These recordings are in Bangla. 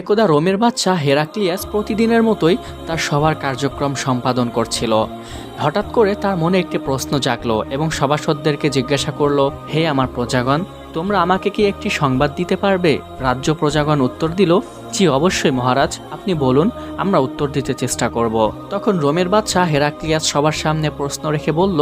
একদা রোমের বাচ্চা হেরাক্লিয়াস প্রতিদিনের মতোই তার সবার কার্যক্রম সম্পাদন করছিল। হঠাৎ করে তার মনে একটি প্রশ্ন জাগলো এবং সভাসদদেরকে জিজ্ঞাসা করল, হে আমার প্রজাগণ, তোমরা আমাকে কি একটি সংবাদ দিতে পারবে? রাজ্য প্রজাগণ উত্তর দিল, জি অবশ্যই মহারাজ, আপনি বলুন, আমরা উত্তর দিতে চেষ্টা করব। তখন রোমের বাচ্চা হেরাক্লিয়াস সবার সামনে প্রশ্ন রেখে বলল,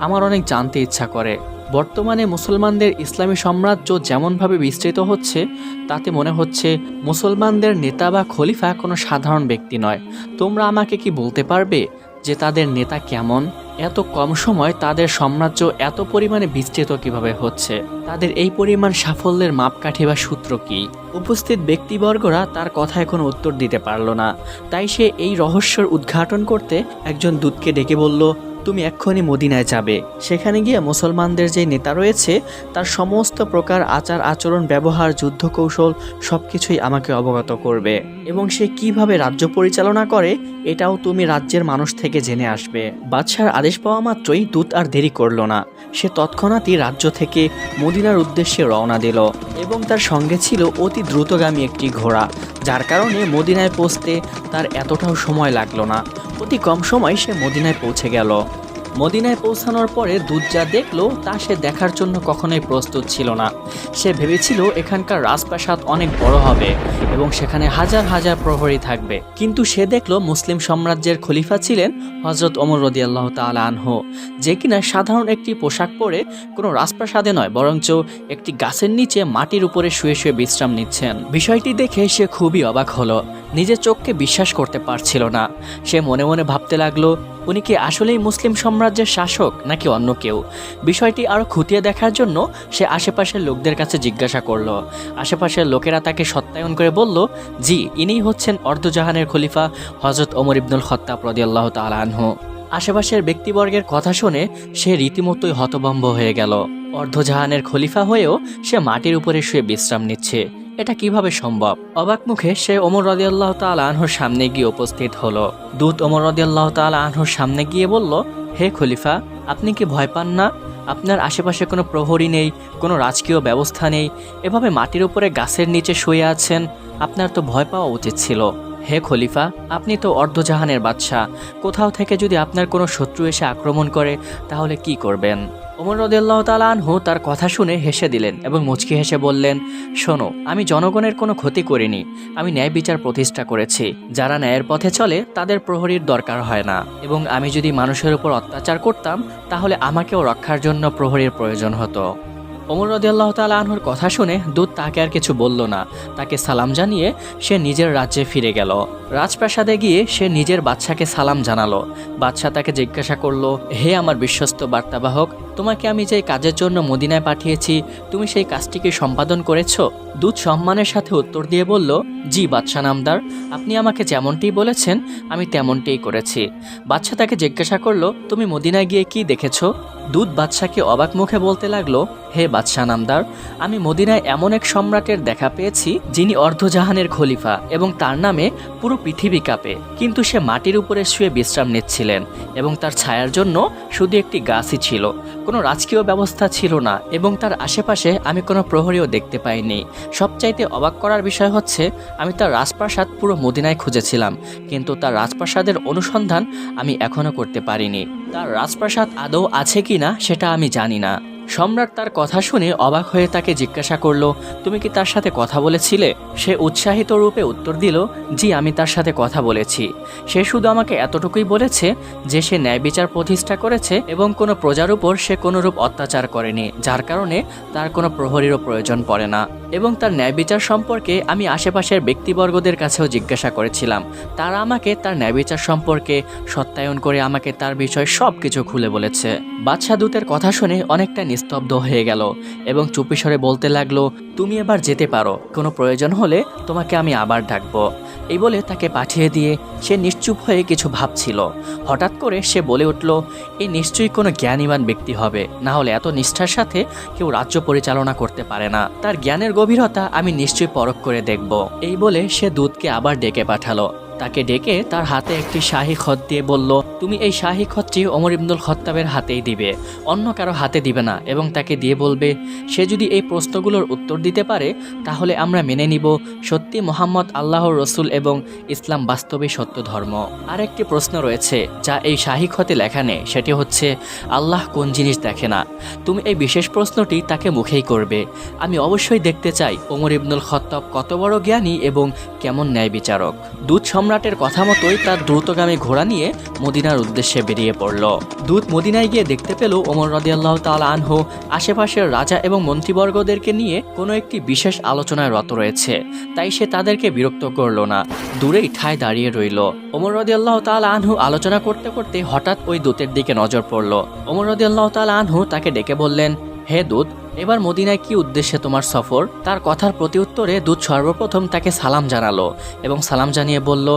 আমার অনেক জানতে ইচ্ছা করে। বর্তমানে মুসলমানদের ইসলামী সাম্রাজ্য যেমনভাবে বিস্তৃত হচ্ছে, তাতে মনে হচ্ছে মুসলমানদের নেতা বা খলিফা কোনো সাধারণ ব্যক্তি নয়। তোমরা আমাকে কি বলতে পারবে যে তাদের নেতা কেমন? এত কম সময় তাদের সাম্রাজ্য এত পরিমাণে বিস্তৃত কীভাবে হচ্ছে? তাদের এই পরিমাণ সাফল্যের মাপকাঠি বা সূত্র কি? উপস্থিত ব্যক্তিবর্গরা তার কথা এখন উত্তর দিতে পারল না। তাই সে এই রহস্যের উদ্ঘাটন করতে একজন দূতকে ডেকে বলল তুমি এক্ষুনি মদিনায় যাবে। সেখানে গিয়ে মুসলমানদের যে নেতা রয়েছে, তার সমস্ত প্রকার আচার আচরণ, ব্যবহার যুদ্ধ কৌশল সব কিছুই আমাকে অবগত করবে। এবং সে কীভাবে রাজ্য পরিচালনা করে, এটাও তুমি রাজ্যের মানুষ থেকে জেনে আসবে। বাদশার আদেশ পাওয়া মাত্রই দূত আর দেরি করল না। সে তৎক্ষণাৎই রাজ্য থেকে মদিনার উদ্দেশ্যে রওনা দিল এবং তার সঙ্গে ছিল অতি দ্রুতগামী একটি ঘোড়া। যার কারণে মদিনায় পৌঁছতে তার এতটাও সময় লাগল না। অতি কম সময় সে মদিনায় পৌঁছে গেল। মদিনায় পৌঁছানোর পরে দুধ যা দেখল, তা সে দেখার জন্য কখনোই প্রস্তুত ছিল না। সে ভেবেছিল, এখানকার রাজপ্রাসাদ অনেক বড় হবে এবং সেখানে হাজার হাজার প্রহরী থাকবে। কিন্তু সে দেখল, মুসলিম সাম্রাজ্যের খলিফা ছিলেন হজরত ওমর রদি আল্লাহ তালা আনহ, যে কিনা সাধারণ একটি পোশাক পরে কোনো রাজপ্রাসাদে নয়, বরঞ্চ একটি গাছের নিচে মাটির উপরে শুয়ে শুয়ে বিশ্রাম নিচ্ছেন। বিষয়টি দেখে সে খুবই অবাক হলো। নিজের চোখকে বিশ্বাস করতে পারছিল না। সে মনে মনে ভাবতে লাগল, উনি কি আসলেই মুসলিম সাম্রাজ্যের শাসক নাকি অন্য কেউ? বিষয়টি আরও খুঁটিয়ে দেখার জন্য সে আশেপাশের লোকদের কাছে জিজ্ঞাসা করল। আশেপাশের লোকেরা তাকে সত্যায়ন করে বলল, জি, ইনিই হচ্ছেন অর্ধজাহানের খলিফা হজরত ওমর ইবনুল খত্তাব রদিয়াল্লাহ তালাহ আশেপাশের ব্যক্তিবর্গের কথা শুনে সে রীতিমতোই হতভম্ব হয়ে গেল। অর্ধজাহানের খলিফা হয়েও সে মাটির উপরে শুয়ে বিশ্রাম নিচ্ছে। এটা কীভাবে সম্ভব? অবাক মুখে সে ওমর রদিয়াল্লাহ তাল আনহর সামনে গিয়ে উপস্থিত হলো। দূত ওমর রদিয়াল্লাহ তাল আনহর সামনে গিয়ে বলল, হে খলিফা, আপনি কি ভয় পান না? আপনার আশেপাশে কোনো প্রহরী নেই, কোনো রাজকীয় ব্যবস্থা নেই। এভাবে মাটির উপরে গাছের নিচে শুয়ে আছেন, আপনার তো ভয় পাওয়া উচিত ছিল। হে খলিফা, আপনি তো অর্ধজাহানের বাদশাহ। কোথাও থেকে যদি আপনার কোনো শত্রু এসে আক্রমণ করে, তাহলে কি করবেন? ওমর রদিয়াল্লাহ তালা আনহু তার কথা শুনে হেসে দিলেন এবং মুচকি হেসে বললেন, শোনো, আমি জনগণের কোনো ক্ষতি করিনি। আমি ন্যায় বিচার প্রতিষ্ঠা করেছি। যারা ন্যায়ের পথে চলে, তাদের প্রহরীর দরকার হয় না। এবং আমি যদি মানুষের উপর অত্যাচার করতাম, তাহলে আমাকেও রক্ষার জন্য প্রহরীর প্রয়োজন হতো। ওমর রদিয়াল্লাহ তালা কথা শুনে দূত তাকে আর কিছু বলল না। তাকে সালাম জানিয়ে সে নিজের রাজ্যে ফিরে গেল। রাজপ্রাসাদে গিয়ে সে নিজের বাচ্চাকে সালাম জানালো। বাদশাহ তাকে জিজ্ঞাসা করল, হে আমার বিশ্বস্ত বার্তাবাহক তোমাকে আমি যে কাজের জন্য মদিনায় পাঠিয়েছি, তুমি সেই কাজটিকে সম্পাদন করেছ? দূত সম্মানের সাথে উত্তর দিয়ে বলল, জি বাদশাহ নামদার, আপনি আমাকে যেমনটি বলেছেন, আমি তেমনটিই করেছি। বাদশাহ তাকে জিজ্ঞাসা করল, তুমি মদিনায় গিয়ে কি দেখেছ? দূত বাদশাকে অবাক মুখে বলতে লাগল, হে বাদশাহ নামদার, আমি মদিনায় এমন এক সম্রাটের দেখা পেয়েছি, যিনি অর্ধজাহানের খলিফা এবং তার নামে পুরো পৃথিবী কাঁপে। কিন্তু সে মাটির উপরে শুয়ে বিশ্রাম নিচ্ছিলেন এবং তার ছায়ার জন্য শুধু একটি গাছই ছিল। কোনো রাজকীয় ব্যবস্থা ছিল না এবং তার আশেপাশে আমি কোনো প্রহরীও দেখতে পাইনি। সবচাইতে অবাক করার বিষয় হচ্ছে, আমি তার রাজপ্রাসাদ পুরো মদিনায় খুঁজেছিলাম, কিন্তু তার রাজপ্রাসাদের অনুসন্ধান আমি এখনও করতে পারিনি। তার রাজপ্রাসাদ আদৌ আছে কি না সেটা আমি জানি না। সম্রাট তার কথা শুনে অবাক হয়ে তাকে জিজ্ঞাসা করল, তুমি কি তার সাথে কথা বলেছিলে? সে উৎসাহিত রূপে উত্তর দিল, জি, আমি তার সাথে কথা বলেছি। সে শুধু আমাকে এতটুকুই বলেছে যে সে ন্যায় বিচার প্রতিষ্ঠা করেছে এবং কোনো প্রজার উপর সে কোনোরূপ অত্যাচার করেনি, যার কারণে তার কোনো প্রহরীরও প্রয়োজন পড়ে না। এবং তার ন্যায় বিচার সম্পর্কে আমি আশেপাশের ব্যক্তিবর্গদের কাছেও জিজ্ঞাসা করেছিলাম। তারা আমাকে তার ন্যায় বিচার সম্পর্কে সত্যায়ন করে আমাকে তার বিষয় সব কিছু খুলে বলেছে। বাদশাহ দূতের কথা শুনে অনেকটা নিস্তব্ধ হয়ে গেল এবং চুপিসরে বলতে লাগল, তুমি এবার যেতে পারো। কোনো প্রয়োজন হলে তোমাকে আমি আবার ডাকবো। এই বলে তাকে পাঠিয়ে দিয়ে সে নিশ্চুপ হয়ে কিছু ভাবছিল। হঠাৎ করে সে বলে উঠল, এই নিশ্চয়ই কোনো জ্ঞানীবান ব্যক্তি হবে। না হলে এত নিষ্ঠার সাথে কেউ রাজ্য পরিচালনা করতে পারে না। তার জ্ঞানের গভীরতা আমি নিশ্চয়ই পরখ করে দেখব। এই বলে সে দুধকে আবার ডেকে পাঠালো। তাকে ডেকে তার হাতে একটি শাহী খত দিয়ে বলল, তুমি এই শাহী খতটি ওমর ইবনুল খত্তাবের হাতেই দিবে। অন্য কারও হাতে দিবে না। এবং তাকে দিয়ে বলবে, সে যদি এই প্রশ্নগুলোর উত্তর দিতে পারে, তাহলে আমরা মেনে নিব। সত্যি মোহাম্মদ আল্লাহর রসুল এবং ইসলাম বাস্তবে সত্য ধর্ম। আর একটি প্রশ্ন রয়েছে, যা এই শাহী খতে লেখা নেই। সেটি হচ্ছে, আল্লাহ কোন জিনিস দেখে না? তুমি এই বিশেষ প্রশ্নটি তাকে মুখেই করবে। আমি অবশ্যই দেখতে চাই ওমর ইবনুল খত্তব কত বড় জ্ঞানী এবং কেমন ন্যায় বিচারক দুধ সম্রাটের কথা মতোই তার দ্রুতগামী ঘোড়া নিয়ে মদিনার উদ্দেশ্যে বেরিয়ে পড়ল। দূত মদিনায় গিয়ে দেখতে পেল ওমর রদিয়াল্লাহ তাল আনহু, আশেপাশের রাজা এবং মন্ত্রীবর্গদেরকে নিয়ে কোনো একটি বিশেষ আলোচনায় রত রয়েছে। তাই সে তাদেরকে বিরক্ত করল না। দূরেই ঠায় দাঁড়িয়ে রইল। ওমর রদিয়াল্লাহ তাল আনহু আলোচনা করতে করতে হঠাৎ ওই দূতের দিকে নজর পড়ল। ওমর রদিয়াল্লাহ তাল আনহু তাকে ডেকে বললেন, হে দূত এবার মদিনায় কি উদ্দেশ্যে তোমার সফর? তার কথার প্রতিউত্তরে দূত সর্বপ্রথম তাকে সালাম জানালো এবং সালাম জানিয়ে বলল,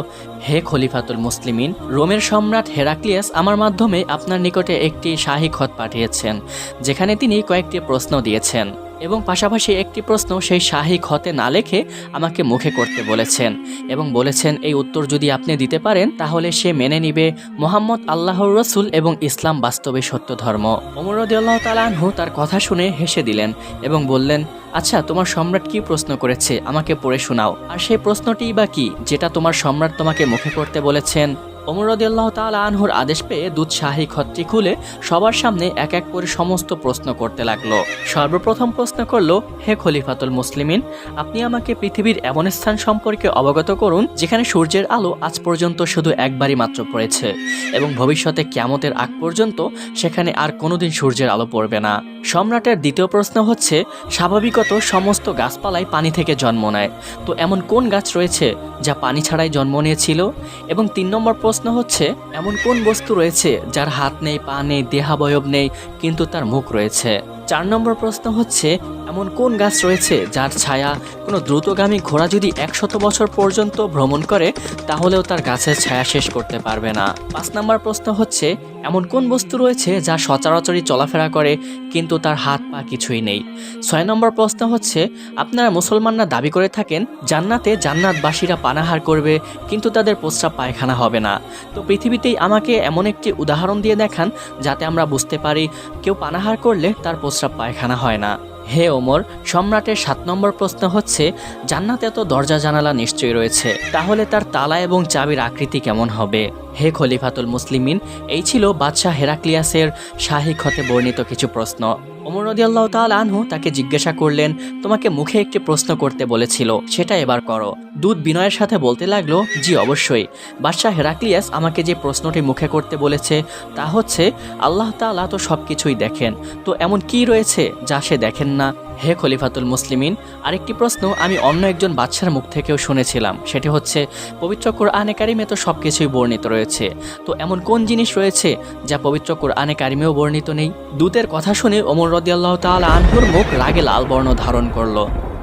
হে খলিফাতুল মুসলিমিন, রোমের সম্রাট হেরাক্লিয়াস আমার মাধ্যমে আপনার নিকটে একটি শাহী খত পাঠিয়েছেন, যেখানে তিনি কয়েকটি প্রশ্ন দিয়েছেন। এবং পাশাপাশি একটি প্রশ্ন সেই শাহী খতে না লেখে আমাকে মুখে করতে বলেছেন এবং বলেছেন, এই উত্তর যদি আপনি দিতে পারেন, তাহলে সে মেনে নিবে মোহাম্মদ আল্লাহর রসুল এবং ইসলাম বাস্তবে সত্য ধর্ম। ওমরদি আল্লাহ তালাহু তার কথা শুনে হেসে দিলেন এবং বললেন আচ্ছা তোমার সম্রাট কি প্রশ্ন করেছে? আমাকে পড়ে শোনাও। আর সেই প্রশ্নটিই বা কি, যেটা তোমার সম্রাট তোমাকে মুখে করতে বলেছেন ওমর রদিয়াল্লাহ তালা আনহুর আদেশ পেয়ে দুধ শাহী খতটি খুলে সবার সামনে এক এক করে সমস্ত প্রশ্ন করতে লাগল। সর্বপ্রথম প্রশ্ন করল, হে খলিফাতুল মুসলিমিন, আপনি আমাকে পৃথিবীর এমন স্থান সম্পর্কে অবগত করুন যেখানে সূর্যের আলো আজ পর্যন্ত শুধু একবারই মাত্র পড়েছে এবং ভবিষ্যতে ক্যামতের আগ পর্যন্ত সেখানে আর কোনোদিন সূর্যের আলো পড়বে না। সম্রাটের দ্বিতীয় প্রশ্ন হচ্ছে, স্বাভাবিকত সমস্ত গাছপালাই পানি থেকে জন্ম নেয়। তো এমন কোন গাছ রয়েছে যা পানি ছাড়াই জন্ম নিয়েছিল? এবং তিন নম্বর প্রশ্ন হচ্ছে, এমন কোন বস্তু রয়েছে যার হাত নেই, পা নেই, দেহাবয়ব নেই, কিন্তু তার মুখ রয়েছে? চার নম্বর প্রশ্ন হচ্ছে এমন কোন গাছ রয়েছে যার ছায়া কোনো দ্রুতগামী ঘোড়া যদি একশত বছর পর্যন্ত ভ্রমণ করে, তাহলেও তার গাছের ছায়া শেষ করতে পারবে না। পাঁচ নম্বর প্রশ্ন হচ্ছে, এমন কোন বস্তু রয়েছে যা সচরাচরই চলাফেরা করে, কিন্তু তার হাত পা কিছুই নেই? ছয় নম্বর প্রশ্ন হচ্ছে, আপনারা মুসলমানরা দাবি করে থাকেন, জান্নাতে জান্নাতবাসীরা পানাহার করবে, কিন্তু তাদের প্রস্রাব পায়খানা হবে না। তো পৃথিবীতেই আমাকে এমন একটি উদাহরণ দিয়ে দেখান, যাতে আমরা বুঝতে পারি, কেউ পানাহার করলে তার প্রস্রাব পায়খানা হয় না। হে ওমর, সম্রাটের সাত নম্বর প্রশ্ন হচ্ছে, জান্নাতে এত দরজা জানালা নিশ্চয়ই রয়েছে, তাহলে তার তালা এবং চাবির আকৃতি কেমন হবে? হে খলিফাতুল মুসলিমিন, এই ছিল বাদশাহ হেরাক্লিয়াসের শাহী খতে বর্ণিত কিছু প্রশ্ন। ওমর রদিয়াল্লাহ তাল আনহু তাকে জিজ্ঞাসা করলেন, তোমাকে মুখে একটি প্রশ্ন করতে বলেছিল, সেটা এবার করো। দুধ বিনয়ের সাথে বলতে লাগল, জি, অবশ্যই। বাদশাহ হেরাক্লিয়াস আমাকে যে প্রশ্নটি মুখে করতে বলেছে, তা হচ্ছে, আল্লাহ তাআলা তো সব কিছুই দেখেন, তো এমন কি রয়েছে যা সে দেখেন না? হে খলিফাতুল মুসলিমিন, আরেকটি প্রশ্ন আমি অন্য একজন বাচ্চার মুখ থেকেও শুনেছিলাম। সেটি হচ্ছে, পবিত্র কোরআনে কারিমে তো সব কিছুই বর্ণিত রয়েছে। তো এমন কোন জিনিস রয়েছে যা পবিত্র কোরআনে কারিমেও বর্ণিত নেই? দূতের কথা শুনে ওমর রদিয়াল্লাহ তাল আনহুর মুখ রাগে লাল বর্ণ ধারণ করল।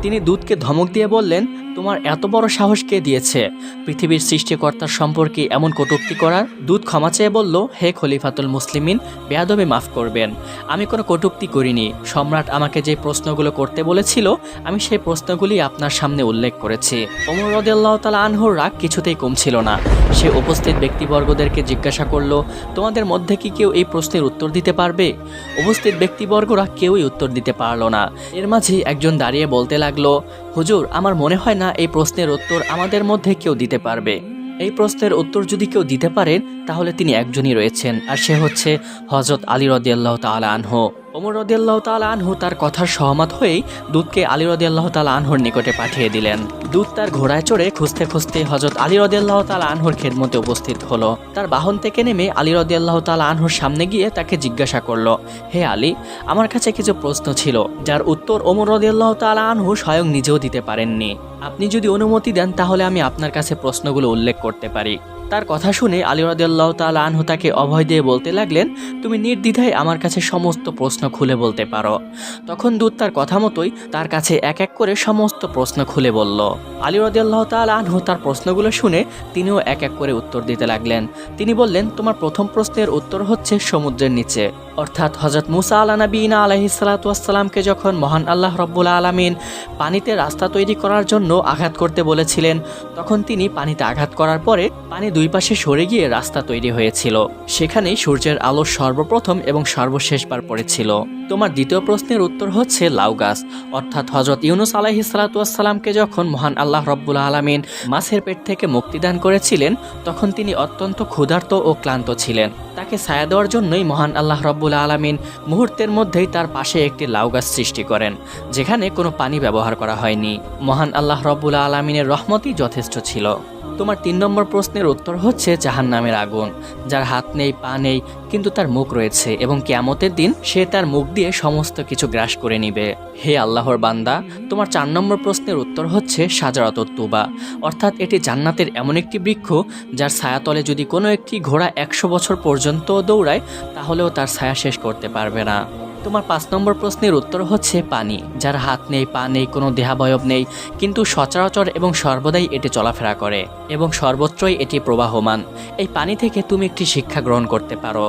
তিনি দুধকে ধমক দিয়ে বললেন, তোমার এত বড় সাহস কে দিয়েছে? পৃথিবীর সৃষ্টিকর্তার সম্পর্কে এমন কটূক্তি করার? দুধ ক্ষমা চেয়ে বলল, হে খলিফাতুল মুসলিমিন, বেয়াদবে মাফ করবেন। আমি কোনো কটূক্তি করিনি। সম্রাট আমাকে যে প্রশ্নগুলো করতে বলেছিল, আমি সেই প্রশ্নগুলি আপনার সামনে উল্লেখ করেছি। ওমর রদিয়াল্লাহ তালা আনহুর রাগ কিছুতেই কমছিল না। সে উপস্থিত ব্যক্তিবর্গদেরকে জিজ্ঞাসা করল, তোমাদের মধ্যে কি কেউ এই প্রশ্নের উত্তর দিতে পারবে? উপস্থিত ব্যক্তিবর্গরা কেউই উত্তর দিতে পারল না। এর মাঝেই একজন দাঁড়িয়ে বলতে লাগল হুজুর, আমার মনে হয় না এই প্রশ্নের উত্তর আমাদের মধ্যে কেউ দিতে পারবে। এই প্রশ্নের উত্তর যদি কেউ দিতে পারেন, তাহলে তিনি একজনই রয়েছেন। আর সে হচ্ছে হজরত আলী রদিয়াল্লাহ তালা আনহু। ওমর রদিয়াল্লাহ তালা আনহু তার কথার সহমত হয়েই দুধকে আলী রদিয়াল্লাহ তালা আনহুর নিকটে পাঠিয়ে দিলেন। দুধ তার ঘোড়ায় চড়ে খুঁজতে খুঁজতে হজরত আলী রদিয়াল্লাহ তালা আনহুর খেদমতে উপস্থিত হলো। তার বাহন থেকে নেমে আলী রদিয়াল্লাহ তালা আনহুর সামনে গিয়ে তাকে জিজ্ঞাসা করল, হে আলী, আমার কাছে কিছু প্রশ্ন ছিল, যার উত্তর ওমর রদিয়াল্লাহ তালা আনহু স্বয়ং নিজেও দিতে পারেননি। আপনি যদি অনুমতি দেন, তাহলে আমি আপনার কাছে প্রশ্নগুলো উল্লেখ করতে পারি। তার কথা শুনে আলী রদিয়াল্লাহ তাল আনহু তাকে অভয় দিয়ে বলতে লাগলেন, তুমি নির্দ্বিধায় আমার কাছে সমস্ত প্রশ্ন খুলে বলতে পারো। তখন দূত তার কথা মতোই তার কাছে এক এক করে সমস্ত প্রশ্ন খুলে বলল। আলী রদিয়াল্লাহ তাল আনহু তার প্রশ্নগুলো শুনে তিনিও এক এক করে উত্তর দিতে লাগলেন। তিনি বললেন, তোমার প্রথম প্রশ্নের উত্তর হচ্ছে সমুদ্রের নিচে। অর্থাৎ হজরত মুসা আলা নবীনা আলহি সালাতামকে যখন মহান আল্লাহ রব্বুল আলমিন পানিতে রাস্তা তৈরি করার জন্য আঘাত করতে বলেছিলেন, তখন তিনি পানিতে আঘাত করার পরে পানি দুই পাশে সরে গিয়ে রাস্তা তৈরি হয়েছিল। সেখানেই সূর্যের আলো সর্বপ্রথম এবং সর্বশেষবার পড়েছিল। তোমার দ্বিতীয় প্রশ্নের উত্তর হচ্ছে লাউ গাছ। অর্থাৎ হজরত ইউনুস আলাহি সালাতামকে যখন মহান আল্লাহ রব্বুল আলমিন মাছের পেট থেকে মুক্তিদান করেছিলেন, তখন তিনি অত্যন্ত ক্ষুধার্ত ও ক্লান্ত ছিলেন। তাকে ছায়া দেওয়ার জন্যই মহান আল্লাহ রব্বুল আলমিন মুহূর্তের মধ্যেই তার পাশে একটি লাউ গাছ সৃষ্টি করেন, যেখানে কোনো পানি ব্যবহার করা হয়নি। মহান আল্লাহ রব্বুল আলমিনের রহমতই যথেষ্ট ছিল। তোমার তিন নম্বর প্রশ্নের উত্তর হচ্ছে জাহান নামের আগুন, যার হাত নেই, পা নেই, কিন্তু তার মুখ রয়েছে এবং কেয়ামতের দিন সে তার মুখ দিয়ে সমস্ত কিছু গ্রাস করে নিবে। হে আল্লাহর বান্দা, তোমার চার নম্বর প্রশ্নের উত্তর হচ্ছে সাজারত তুবা, অর্থাৎ এটি জান্নাতের এমন একটি বৃক্ষ যার ছায়াতলে যদি কোনো একটি ঘোড়া একশো বছর পর্যন্ত দৌড়ায়, তাহলেও তার ছায়া শেষ করতে পারবে না। তোমার পাঁচ নম্বর প্রশ্নের উত্তর হচ্ছে পানি। যার হাত নেই, পা নেই, কোনো দেহাবয়ব নেই, কিন্তু সচরাচর এবং সর্বদাই এটি চলাফেরা করে এবং সর্বত্রই এটি প্রবাহমান। এই পানি থেকে তুমি একটি শিক্ষা গ্রহণ করতে পারো।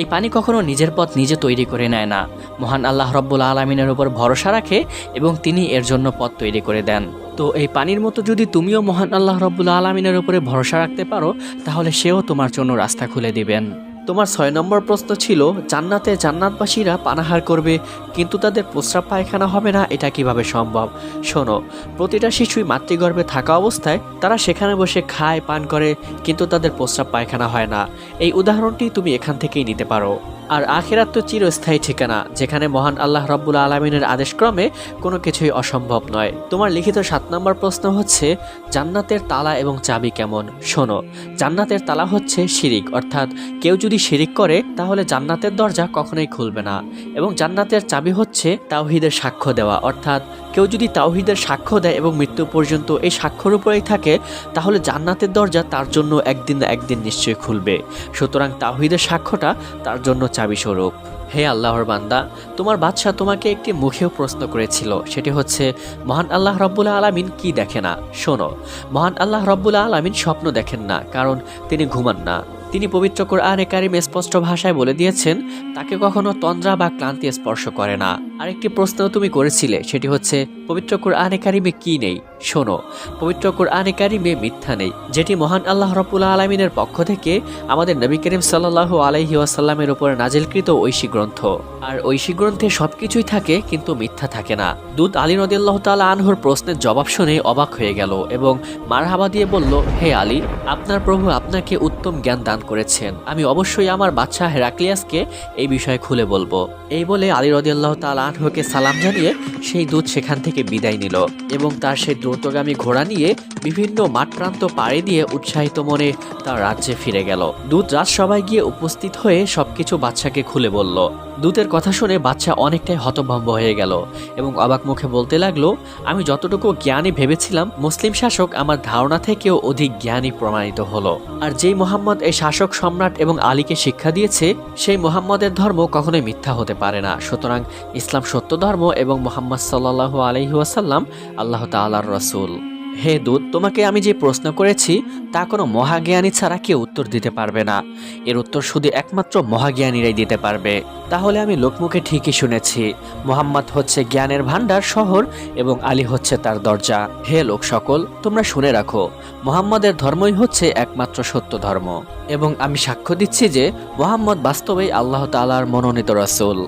এই পানি কখনো নিজের পথ নিজে তৈরি করে নেয় না। মহান আল্লাহ রব্বুল আলমিনের উপর ভরসা রাখে এবং তিনি এর জন্য পথ তৈরি করে দেন। তো এই পানির মতো যদি তুমিও মহান আল্লাহ রব্বুল আলমিনের উপরে ভরসা রাখতে পারো, তাহলে সেও তোমার জন্য রাস্তা খুলে দিবেন। তোমার ছয় নম্বর প্রশ্ন ছিল, জান্নাতে জান্নাতবাসীরা পানাহার করবে, কিন্তু তাদের প্রস্রাব পায়খানা হবে না, এটা কীভাবে সম্ভব? শোনো, প্রতিটা শিশুই মাতৃগর্ভে থাকা অবস্থায় তারা সেখানে বসে খায়, পান করে, কিন্তু তাদের প্রস্রাব পায়খানা হয় না। এই উদাহরণটি তুমি এখান থেকেই নিতে পারো। আর আখেরাত তো চিরস্থায়ী ঠিকানা, যেখানে মহান আল্লাহ রব্বুল আলমিনের আদেশক্রমে কোনো কিছুই অসম্ভব নয়। তোমার লিখিত সাত নম্বর প্রশ্ন হচ্ছে, জান্নাতের তালা এবং চাবি কেমন? শোনো, জান্নাতের তালা হচ্ছে শিরিক, অর্থাৎ কেউ যদি শিরিক করে, তাহলে জান্নাতের দরজা কখনোই খুলবে না। এবং জান্নাতের চাবি হচ্ছে তাওহিদের সাক্ষ্য দেওয়া, অর্থাৎ কেউ যদি তাওহিদের সাক্ষ্য দেয় এবং মৃত্যু পর্যন্ত এই সাক্ষ্যর উপরেই থাকে, তাহলে জান্নাতের দরজা তার জন্য একদিন একদিন নিশ্চয়ই খুলবে। সুতরাং তাওহিদের সাক্ষ্যটা তার জন্য চাবি স্বরূপ হে আল্লাহর বান্দা, তোমার বাদশাহ তোমাকে একটি মুখেও প্রশ্ন করেছিল। সেটি হচ্ছে, মহান আল্লাহ রব্বুল্লা আলামিন কি দেখে না? শোনো, মহান আল্লাহ রব্বুল্লা আলামিন স্বপ্ন দেখেন না, কারণ তিনি ঘুমান না। তিনি পবিত্র কোরআনে কারিম স্পষ্ট ভাষায় বলে দিয়েছেন, তাকে কখনো তন্দ্রা বা ক্লান্তি স্পর্শ করে না। আরেকটি প্রশ্ন তুমি করেছিলে, সেটি হচ্ছে, পবিত্র কোরআনে কারিমে কি নেই? শোনো, পবিত্র কোরআনে কারিমে মিথ্যা নেই, যেটি মহান আল্লাহ রব্বুল্লা আলমিনের পক্ষ থেকে আমাদের নবী করিম সাল্লাহ আলাইহি ওয়াসাল্লামের উপরে নাজিলকৃত ঐশী গ্রন্থ। আর ঐশী গ্রন্থে সবকিছুই থাকে, কিন্তু মিথ্যা থাকে না। দুধ আলী নদিয়াল্লাহ তালা আনহুর প্রশ্নের জবাব শুনে অবাক হয়ে গেল এবং মারহাবা দিয়ে বলল, হে আলী, আপনার প্রভু আপনাকে উত্তম জ্ঞান দান করেছেন। আমি অবশ্যই আমার বাচ্চা হেরাক্লিয়াসকে এই বিষয়ে খুলে বলব। এই বলে আলী রদিয়াল্লাহ তালা আনহুকে সালাম জানিয়ে সেই দুধ সেখান থেকে বিদায় নিল এবং তার সেই দ্রুতগামী ঘোড়া নিয়ে বিভিন্ন মাঠ প্রান্ত পাড়ি দিয়ে উৎসাহিত মনে তার রাজ্যে ফিরে গেল। দুধ রাজসভায় গিয়ে উপস্থিত হয়ে সবকিছু বাচ্চাকে খুলে বলল দূতের কথা শুনে বাচ্চা অনেকটাই হতভম্ব হয়ে গেল এবং অবাক মুখে বলতে লাগল, আমি যতটুকু জ্ঞানী ভেবেছিলাম, মুসলিম শাসক আমার ধারণা থেকেও অধিক জ্ঞানী প্রমাণিত হলো। আর যেই মোহাম্মদ এই শাসক সম্রাট এবং আলীকে শিক্ষা দিয়েছে, সেই মোহাম্মদের ধর্ম কখনোই মিথ্যা হতে পারে না। সুতরাং ইসলাম সত্য ধর্ম এবং মোহাম্মদ সাল্লাহ আলহি ওয়াসাল্লাম আল্লাহ তাল্লাহ রসুল। হে দূত, তোমাকে আমি যে প্রশ্ন করেছি, তা কোনো মহাজ্ঞানী ছাড়া কেউ উত্তর দিতে পারবে না। এর উত্তর শুধু একমাত্র মহাজ্ঞানীরাই দিতে পারবে। তাহলে আমি লোকমুখে ঠিকই শুনেছি। মোহাম্মদ হচ্ছে জ্ঞানের ভাণ্ডার শহর এবং আলী হচ্ছে তার দরজা। হে লোক সকল, তোমরা শুনে রাখো, মোহাম্মদের ধর্মই হচ্ছে একমাত্র সত্য ধর্ম। এবং আমি সাক্ষ্য দিচ্ছি যে, মোহাম্মদ বাস্তবেই আল্লাহ তালার মনোনীত রসুল।